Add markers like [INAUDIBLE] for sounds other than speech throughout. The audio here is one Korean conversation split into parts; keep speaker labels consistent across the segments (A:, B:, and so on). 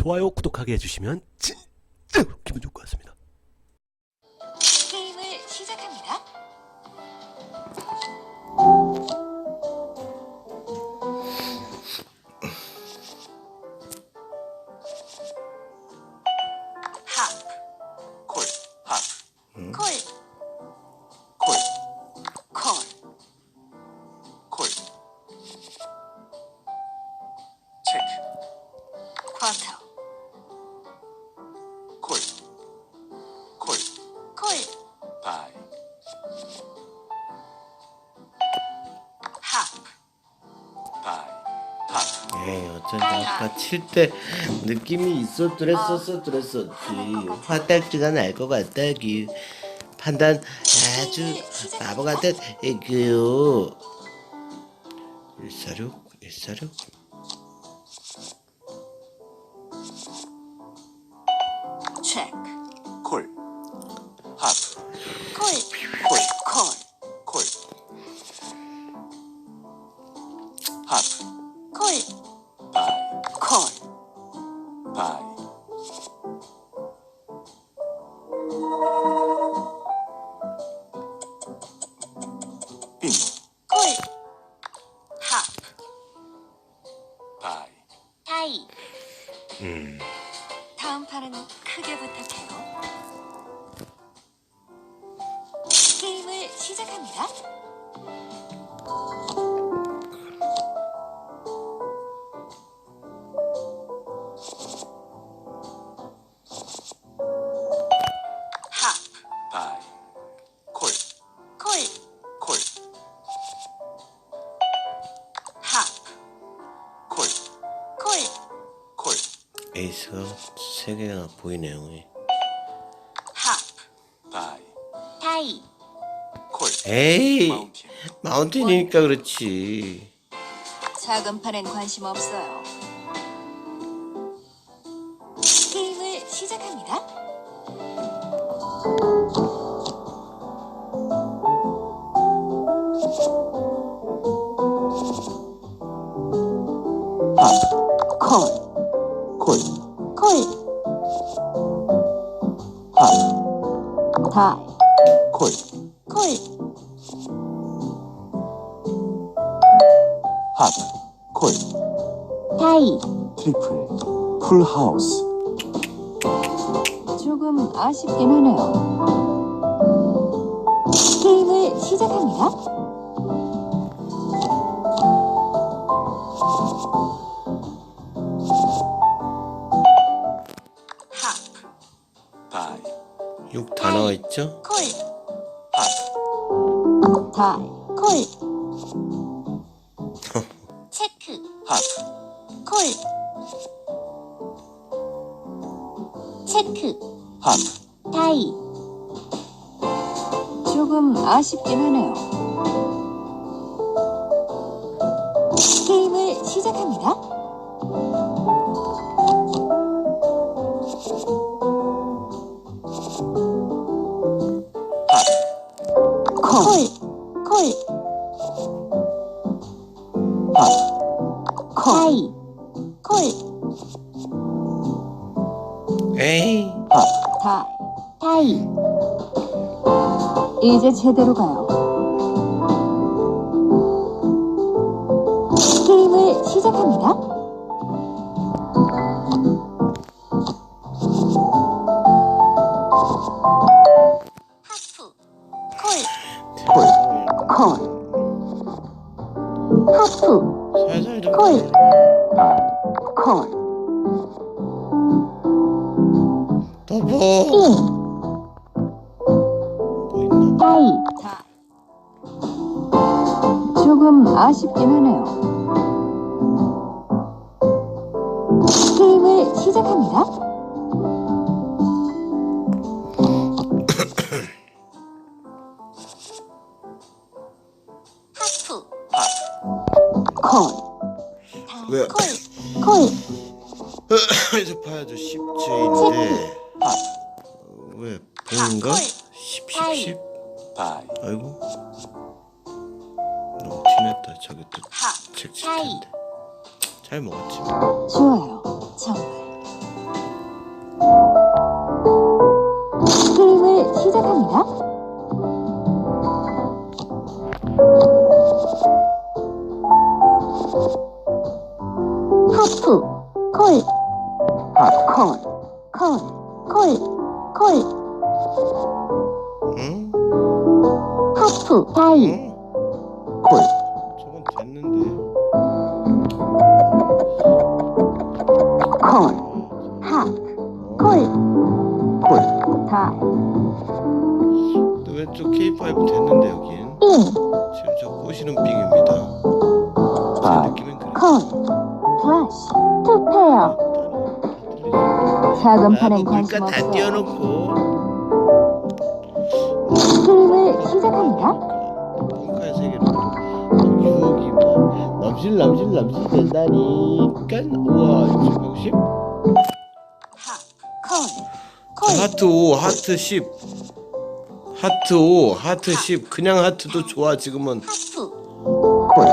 A: 좋아요, 구독하게 해주시면 진짜 기분 좋을 것 같습니다.
B: 때 느낌이 있었더랬었어 그랬었지. 화딱지가 날 것 같다기. 판단 아주 바보 같은 애교요. 146 146
C: 체크,
B: 에이스가 3개가 보이네요
C: 하,
D: 바이.
C: 타이.
D: 콜.
B: 에이
D: 마운틴.
B: 마운틴이니까 그렇지
C: 작은 판엔 관심 없어요. 조금 아쉽긴 하네요. 게임을 시작합니다. 하,
D: 바이.
B: 6다 나와 있죠?
C: 콜,
D: 팝,
C: 타이, 콜. 쉽긴 하네요. 게임을 시작합니다.
D: 팝,
C: 콜, 콜,
D: 팝.
C: 타이, 콜,
B: 에이
C: 타이, 타이. 이제 제대로 가요. 게임을 시작합니다. 콜, 타,
B: 왜?
C: 콜, 콜,
B: 그래서 봐야죠. 10제인데.
D: 팝,
B: 왜? 보인가?
C: 콜.
B: 10 10 10
D: 바이.
B: 아이고. 너무 티냈다 저기
C: 하,
B: 또책
C: 타이.
B: 텐데. 잘 먹었지.
C: 좋
B: 왼쪽 K5 됐는데 여긴.
C: 빙,
B: 지금 저 꼬시는 빙입니다. 제
D: five,
B: 느낌은 그래.
C: 콜, 플래시, 투 페어. 작은 판엔 관심
B: 다. 띄워놓고.
C: 게임을 시작합니다.
B: 펑카의 세계로 유혹이 뭐 남실 남실 남실 된다니까. 우와 660.
C: 콜,
B: 자,
C: 콜,
B: 하트 5 하트 10 하트 5 하트 10 그냥 하트도 좋아 지금은.
C: 하프, 콜,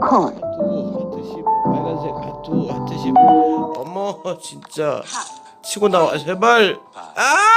C: 콜,
B: 하트 5 하트 10 빨간색 하트 5 하트 10 어머 진짜. 치고 나와. 제발. 아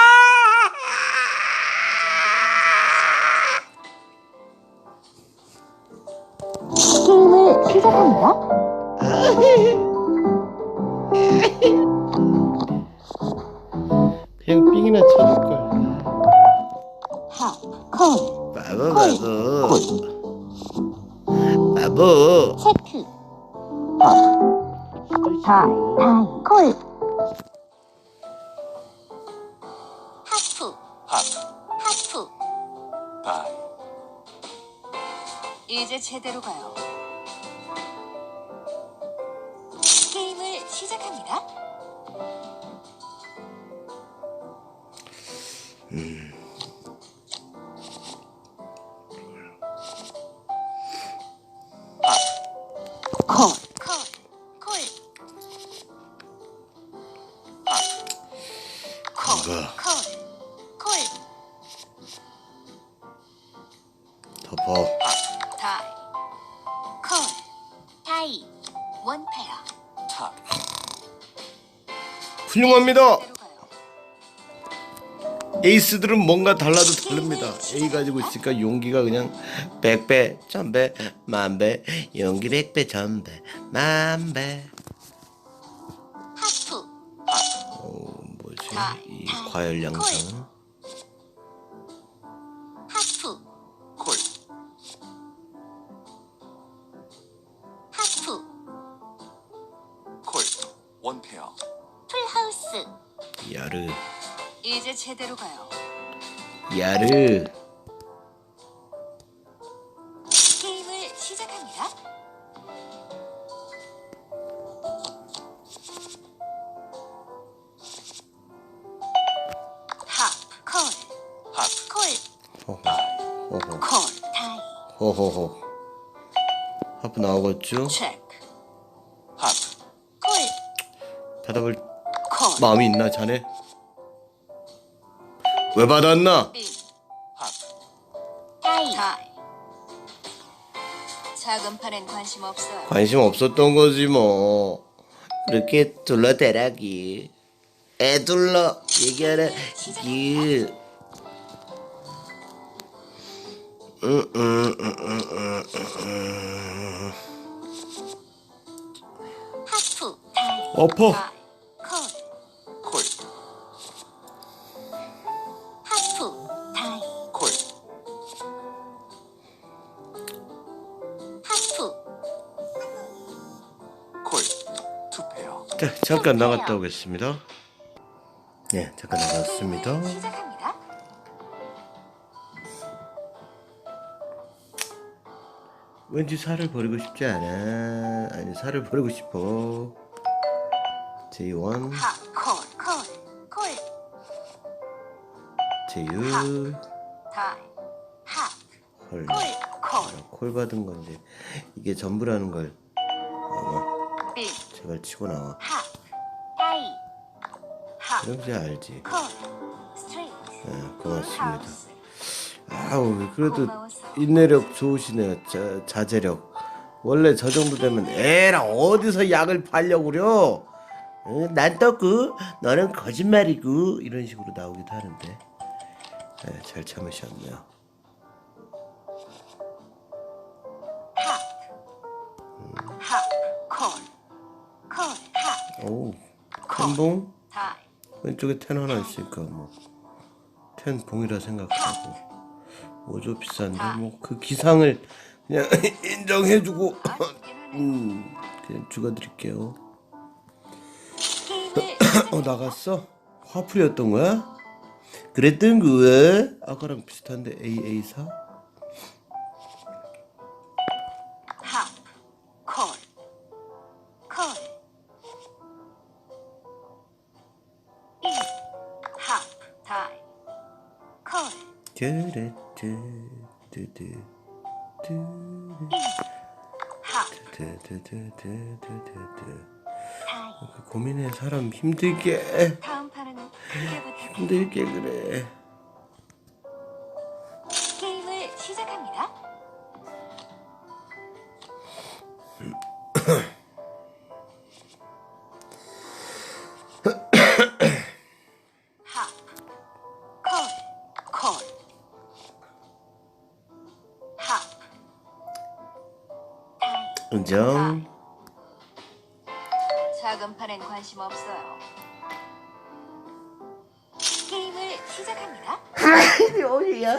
B: 다이,
C: 원 페어.
D: top,
B: 훌륭합니다
C: 제대로 가요.
B: 에이스들은 뭔가 달라도 다릅니다. A 가지고 있으니까 용기가 그냥 백배, 천배, 만배, 용기 백배, 천배, 만배.
C: 하프,
B: 어, 뭐지? 이 과열 양상. 야르,
C: 이제 제대로 가요.
B: 야르.
C: 게임을 시작합니다. 하, 콜,
D: half,
C: 콜,
B: 호호,
D: five,
B: 호호,
C: 콜, 다이,
B: 호호호. 하프 나오겠죠?
C: 체크,
D: half,
C: 콜,
B: 받아볼
C: 콜,
B: 마음이 있나 자네? 왜 받았나?
C: 빙. 작은 판엔 관심 없어요.
B: 관심 없었던 거지 뭐. 이렇게 둘러대라기. 애 둘러 얘기하라 기. 음, 음, 음, 음, 음, 음.
C: 하프,
B: 엎어. 자, 잠깐 나갔다 오겠습니다. 네, 잠깐 나갔습니다.
C: 시작합니다.
B: 왠지 살을 버리고 싶지 않아. 아니, 살을 버리고 싶어. J1,
C: 하, 콜, 콜, 콜,
B: J6,
C: 다이, 하,
B: 헐.
C: 콜, 콜,
B: 콜 받은 건데 이게 전부라는 걸 제발 치고 나와.
C: 하,
B: 그럼지 알지. 예, 고맙습니다. 아우 그래도 인내력 좋으시네요. 자, 자제력. 원래 저 정도 되면 에라 어디서 약을 팔려고 그려? 어, 난 떴고 너는 거짓말이고 이런 식으로 나오기도 하는데 네, 잘 참으셨네요. 오, 텐봉 왼쪽에 텐 하나 있으니까 뭐 텐봉이라 생각하고 뭐죠 비싼데 뭐 그 기상을 그냥 [LAUGHS] 인정해주고 [LAUGHS] 음 그냥 죽어드릴게요. [CLEARS THROAT] 어 나갔어? 화풀이였던 거야? 그랬던 거야? 아까랑 비슷한데 AA4? 그 고민해 사람 힘들게.
C: 다음
B: 힘들게 그래.
C: 게임을 시작합니다. [CLEARS THROAT] 타이.
B: 은정
C: 작은 판엔 관심 없어요. 게임을 시작합니다.
B: 어디야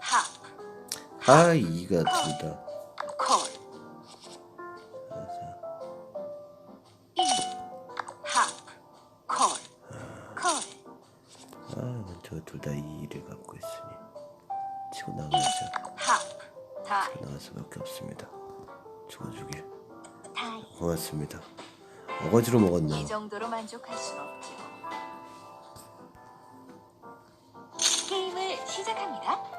C: 하프,
B: 아 이가 둘다 어거지로
C: 이
B: 먹었네요
C: 정도로 만족할 순 없죠. 게임을 시작합니다.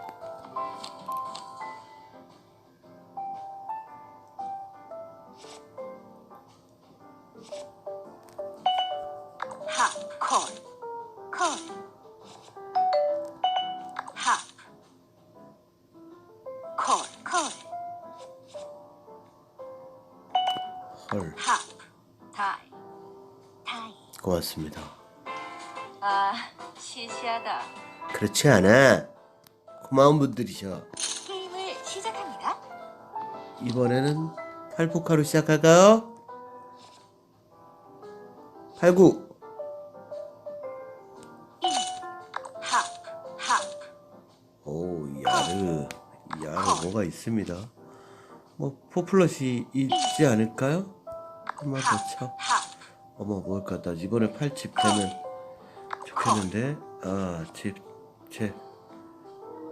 B: 그렇지 않아. 고마운 분들이셔.
C: 게임을 시작합니다.
B: 이번에는 팔포카로 시작할까요? 89
C: 이, 하, 하,
B: 오 야르 야르 뭐가 있습니다. 뭐 포플럿이 있지 않을까요? 한번 더 쳐.
C: 하,
B: 어머 뭘까? 나 이번에 팔집 되면 좋겠는데? 아집 제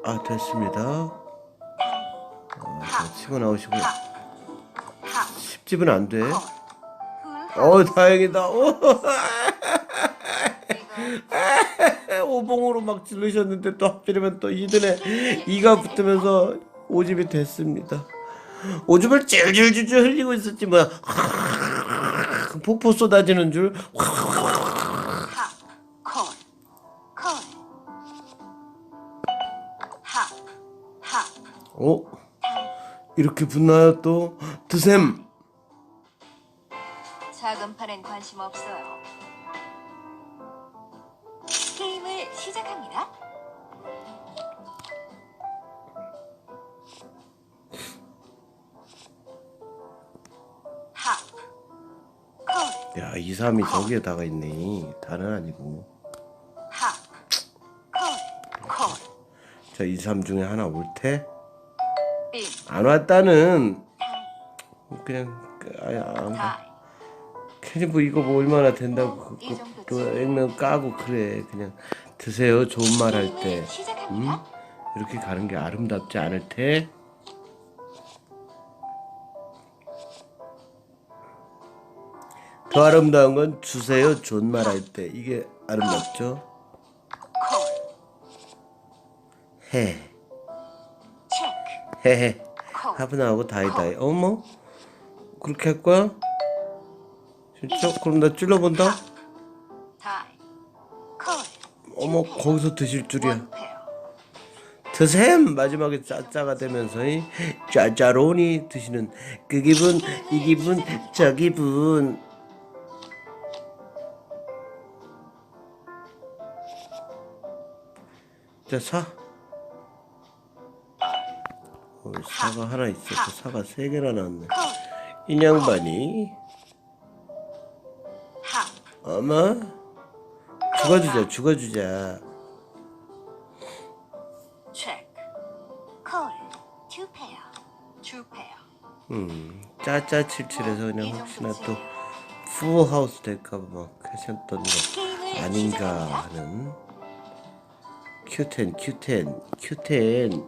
B: 아 됐습니다. 아, 자, 치고 나오시고.
C: 하,
B: 10집은 안돼.
C: 후,
B: 어 다행이다. [LAUGHS] 오봉으로 막 질르셨는데 또 하필이면 또 이든에 이가 붙으면서 오집이 됐습니다. 오줌을 찔찔찔찔 흘리고 있었지 뭐야. [LAUGHS] 폭포 쏟아지는 줄 어? 이렇게 붙나요 또? 드셈
C: 작은 판엔 관심 없어요. 게임을 시작합니다.
B: 야 2, 3이 저기에다가 있네 다는 아니고. 자 2, 3 중에 하나 올 테?
C: 일,
B: 안 왔다는 그냥 아야 안 가. 괜히 뭐 이거 뭐 얼마나 된다고 그,
C: 이
B: 그. 그 액면 까고 그래 그냥 드세요 좋은 말 할때
C: 게임을
B: 음? 이렇게 가는 게 아름답지 않을 테? 더 아름다운 건 주세요 좋은 말할 때 이게 아름답죠?
C: 콜,
B: 해
C: 콜.
B: 하프 나오고 다이다이 어머 그렇게 할 거야? 진짜? 그럼 나 찔러본다? 어머 거기서 드실 줄이야. 드셈 마지막에 짜짜가 되면서 이 짜짜로니 드시는 그 기분 이 기분 저 기분 자 사. 어, 사가 하나 있었고 사가 세 개나 나왔네.
C: 콜,
B: 인양반이
C: 합,
B: 어머? 죽어주자 죽어주자. 음 짜짜칠칠해서 그냥 혹시나 또 풀하우스 될까봐 막 하셨던 거 아닌가 하는. 큐텐 큐텐 큐텐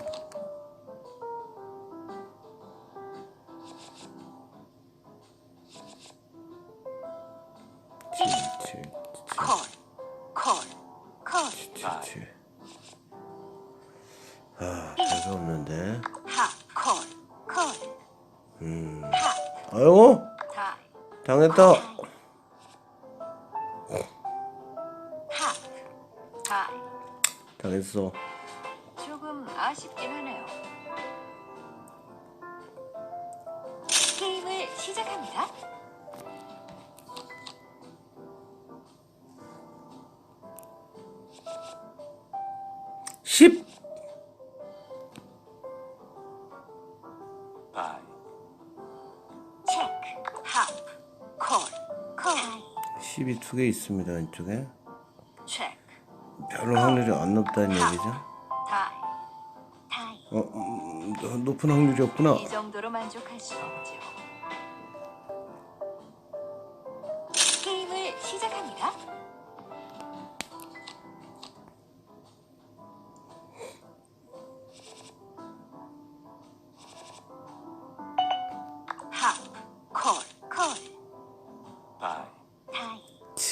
B: 당했 개 있습니다 왼쪽에 별로 확률이 안 높다는 얘기죠. 어, 음, 높은 확률이 없구나
C: 이 정도로 만족할 수 없죠.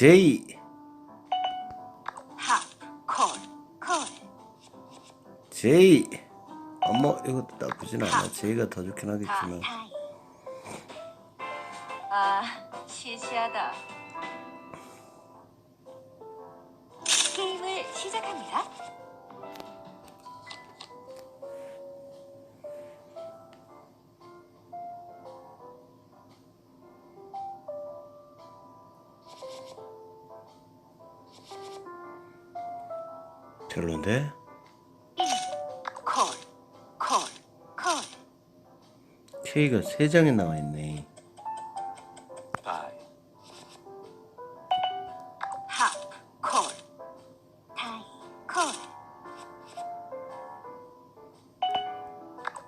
B: 제이.
C: 합, 콜, 콜,
B: 제이. 어머 이것도 나쁘진 않아. 제이가 더 좋긴 하겠지만.
C: 아, 시시하다.
B: 별론데. K가 세 장에 나와 있네.
D: 다이
C: 합, 콜, 타이, 콜.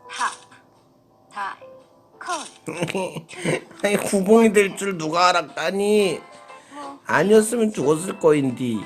C: 합, 타이, 콜. [LAUGHS]
B: 아니 구봉이 될 줄 누가 알았다니.
C: 뭐?
B: 아니었으면 죽었을 거인디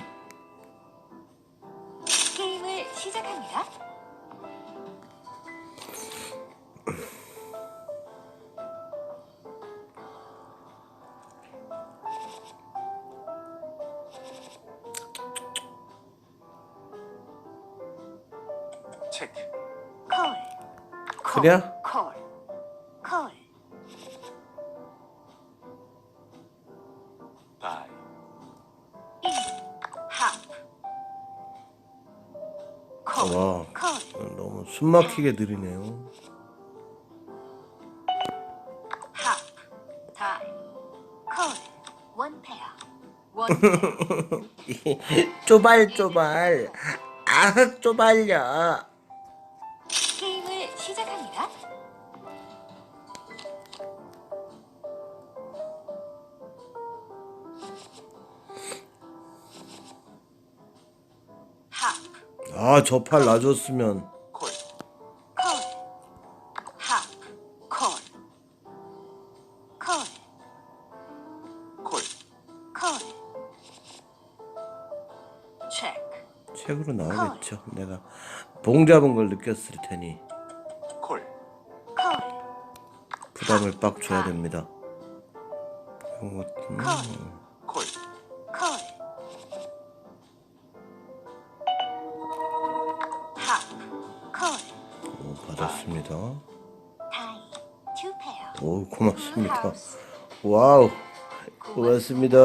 C: 콜,
B: 와
C: 콜,
B: 너무 숨막히게 느리네요.
C: 원 페어, 원 [LAUGHS] 페어.
B: 쪼발 쪼발. 아 쪼발려 아 저 팔 놔줬으면.
D: 콜.
C: 콜, 합, 콜, 콜,
D: 콜.
C: 콜. 체크,
B: 책으로 나오겠죠. 내가 봉 잡은 걸 느꼈을 테니.
D: 콜.
C: 콜,
B: 부담을 빡 줘야 됩니다. 음,
D: 콜
B: 고맙습니다. 와우. 고맙습니다.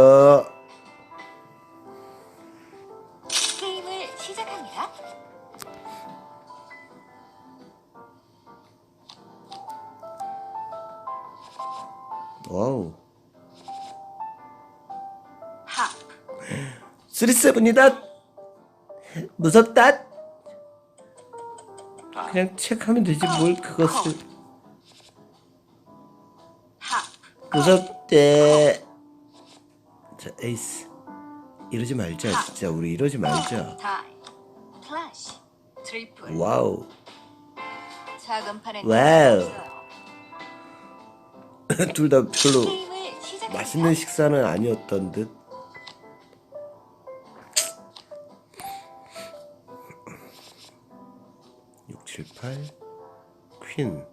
B: 와우. 쓰리세븐이다. 무섭다. 그냥 체크하면 되지 뭘 그것을. 무섭대 자 에이스 이러지 말자 진짜 우리 이러지 말자 와우 와우. [LAUGHS] 둘 다 별로. 맛있는 식사는 아니었던 듯. 육, 칠, 팔, 퀸.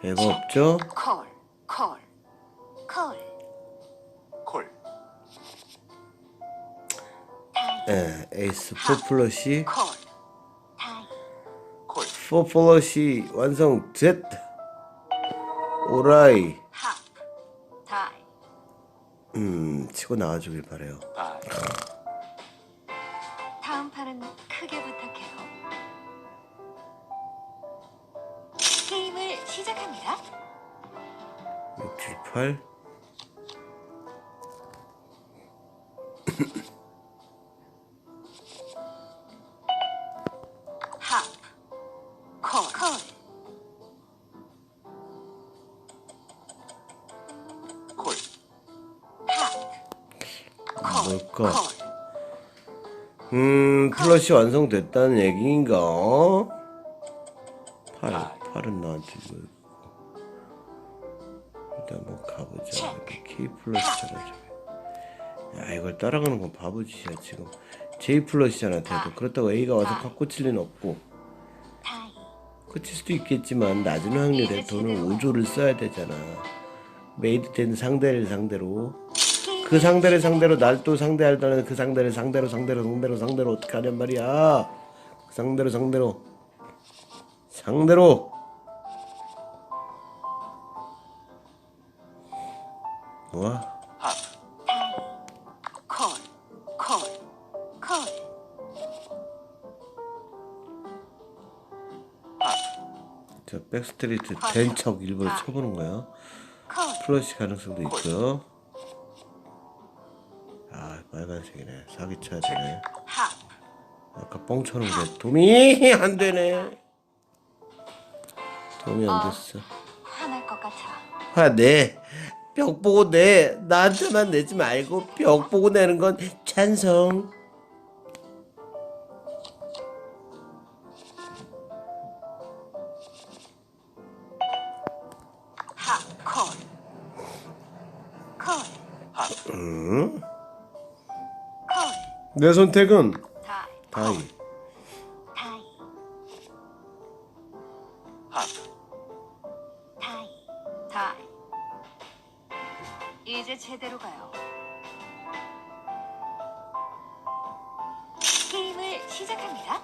B: 배가 없죠? 예, 에이스. 4 플러시. 4 플러시 완성. Z. 오라이. 음 치고 나와주길 바래요.
C: 다음 판은 크게 부탁해요. 게임을 시작합니다.
B: 6, 7,
C: 8 콜,
B: 음, 플러시 완성됐다는 얘기인가? 팔,
D: 아.
B: 팔은 나한테 뭐 일단 한번 가보자. K 플러스잖아, 저게. 야, 이걸 따라가는 건 바보짓이야, 지금. J 플러스잖아, 대도. 그렇다고 A가 와서 확 꽂힐 리는 없고. 꽂힐 수도 있겠지만, 낮은 확률에 돈을 5조를 써야 되잖아. 메이드 된 상대를 상대로. 그 상대를 상대로 날 또 상대하려는 그 상대를 상대로 상대로 상대로 상대로 어떻게 하냔 말이야. 그 상대로 상대로. 상대로.
D: 와합
C: 다이, 콜, 콜, 콜,
B: 저 백스트리트 된척 일부러 쳐보는 거야
C: 콜,
B: 플러시 가능성도 있고요. 아 빨간색이네. 사기 쳐야 되네.
C: 하,
B: 아까 뻥 쳐놓은 게 도움이 안 되네. 도움이 안 됐어.
C: 것 같아.
B: 화내. 벽 보고 내. 나한테만 내지 말고 벽 보고 내는 건 찬성 내 선택은
C: 다이,
B: 다이.
C: 다이,
D: 합
C: 다이, 다이. 이제 제대로 가요. 게임을 시작합니다.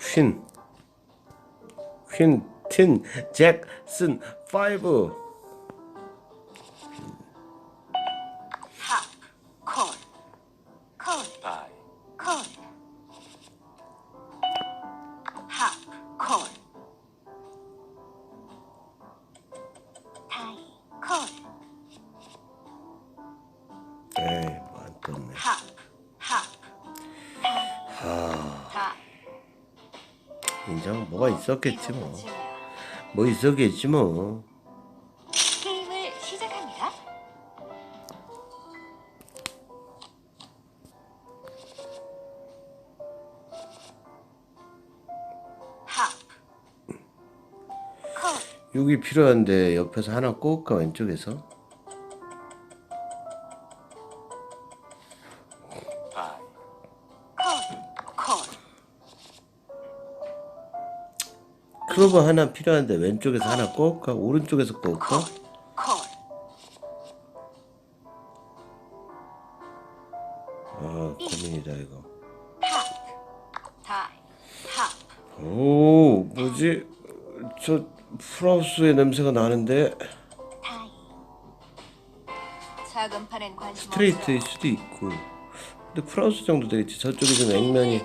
B: 퀸 퀸, 틴, 잭슨, 파이브 있었겠지 뭐. 뭐 있었겠지 뭐
C: 게임을 시작합니다. 하, 콜,
B: 6이 필요한데 옆에서 하나 꽂을까 왼쪽에서 클로버 하나 필요한데 왼쪽에서 하나 꽂을까 오른쪽에서
C: 콜.
B: 아 고민이다 이거 오 뭐지 저 프라우스의 냄새가 나는데 스트레이트일. 수도 있고 근데 프라우스 정도 되겠지 저쪽이 좀 액면이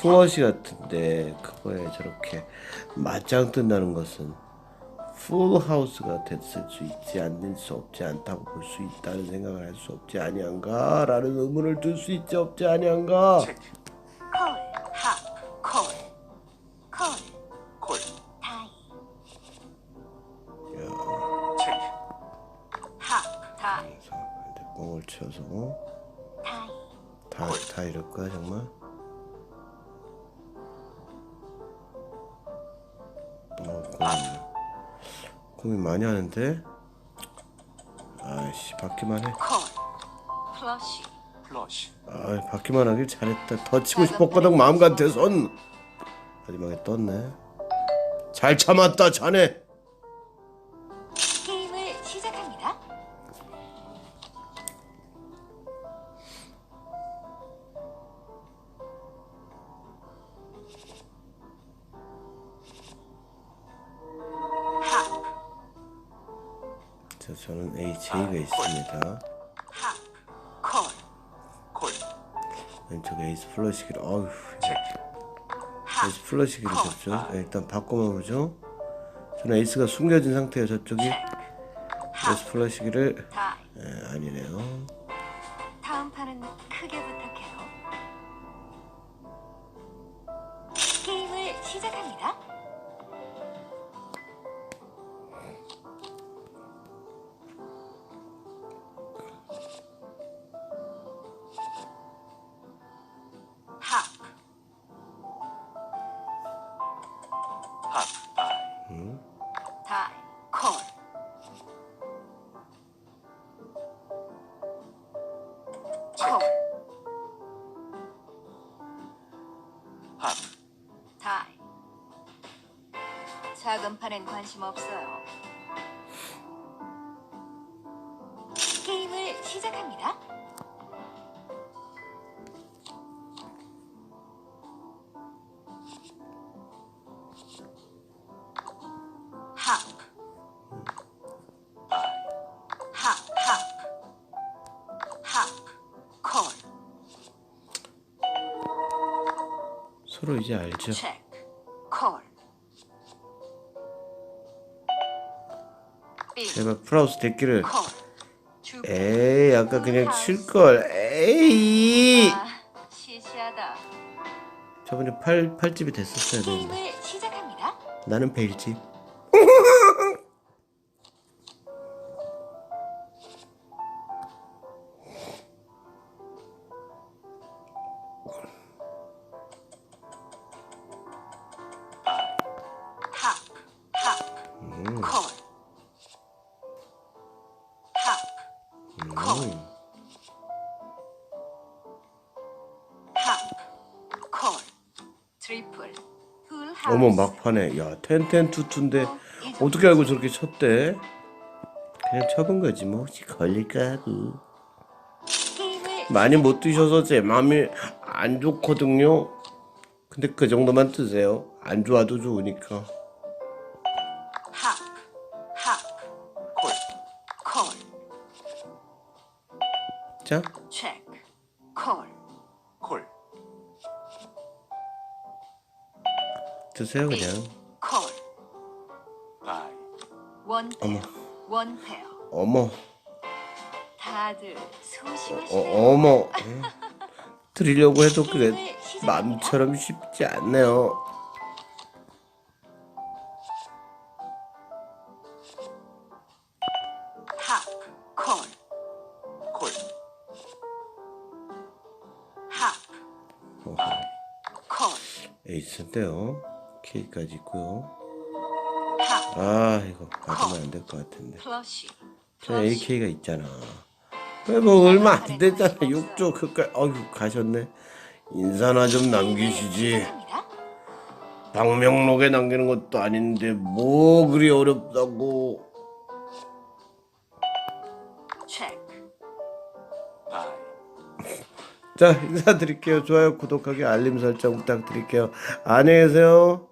B: 플러시 같은데 그거에 저렇게 맞짱 뜬다는 것은 풀하우스가 됐을 수 있지 않을 수 없지 않다고 볼 수 있다는 생각을 할 수 없지 아니한가? 라는 의문을 들수 있지 없지 아니한가?
C: 콜, 합, 콜, 콜,
D: 콜.
C: 타이,
D: 체크
C: 합, 타이,
B: 그래서 근데 뻥을 치워서.
C: 타이,
B: 다, 다 이럴 거야 정말? 많이 하는데? 아이씨 받기만 해.
C: 콜, 플러시,
D: 플러시.
B: 아 받기만 하길 잘했다. 더 치고 싶었거든 마음 같아선 마지막에 떴네. 잘 참았다 자네 자 저는 HA가 있습니다.
C: 합, 콜,
D: 콜.
B: 왼쪽 에이스 플러시기를 어휴. 에이스 플러시기를 줬죠. 네, 일단 바꿔만 보죠. 저는 에이스가 숨겨진 상태예요 저쪽이. 에이스 플러시기를. 에, 아니네요
C: 아, 4. 작은판엔 관심 없어요. 게임을 시작합니다.
B: 이제 알죠? 제발
C: 콜. 주
B: 에이 아까 그냥 칠걸. 에이!
C: 아.
B: 저번에 팔, 팔집이 됐었어야 되는데. 나는 벨집 [LAUGHS]
C: 콜. 합, 콜. 합, 콜. 트리플. 풀 하우스.
B: 어머 막판에. 야 텐텐투투인데 어떻게 알고 저렇게 쳤대? 그냥 쳐본 거지 뭐. 혹시 걸릴까 하고. 많이 못 드셔서 제 마음이 안 좋거든요. 근데 그 정도만 드세요. 안 좋아도 좋으니까 자
C: 체크. 콜.
D: 콜
B: 드세요 그냥
C: 콜.
D: 다이
C: 원
B: 어머.
C: 페어. 원 페어.
B: 어머
C: 다들
B: 어,
C: 소심하시네요.
B: 어머 응? 드리려고 해도 그게. [LAUGHS] 마음처럼 쉽지 않네요 K까지 있고요
C: 합,
B: 아 이거 받으면 안 될 것 같은데. 저 AK가 있잖아. 왜뭐 얼마 안 됐잖아. 6조 그까지 어휴 가셨네. 인사나 좀 남기시지. 방명록에 남기는 것도 아닌데 뭐 그리 어렵다고. 자 인사드릴게요. 좋아요 구독하기 알림 설정 부탁드릴게요. 안녕히 계세요.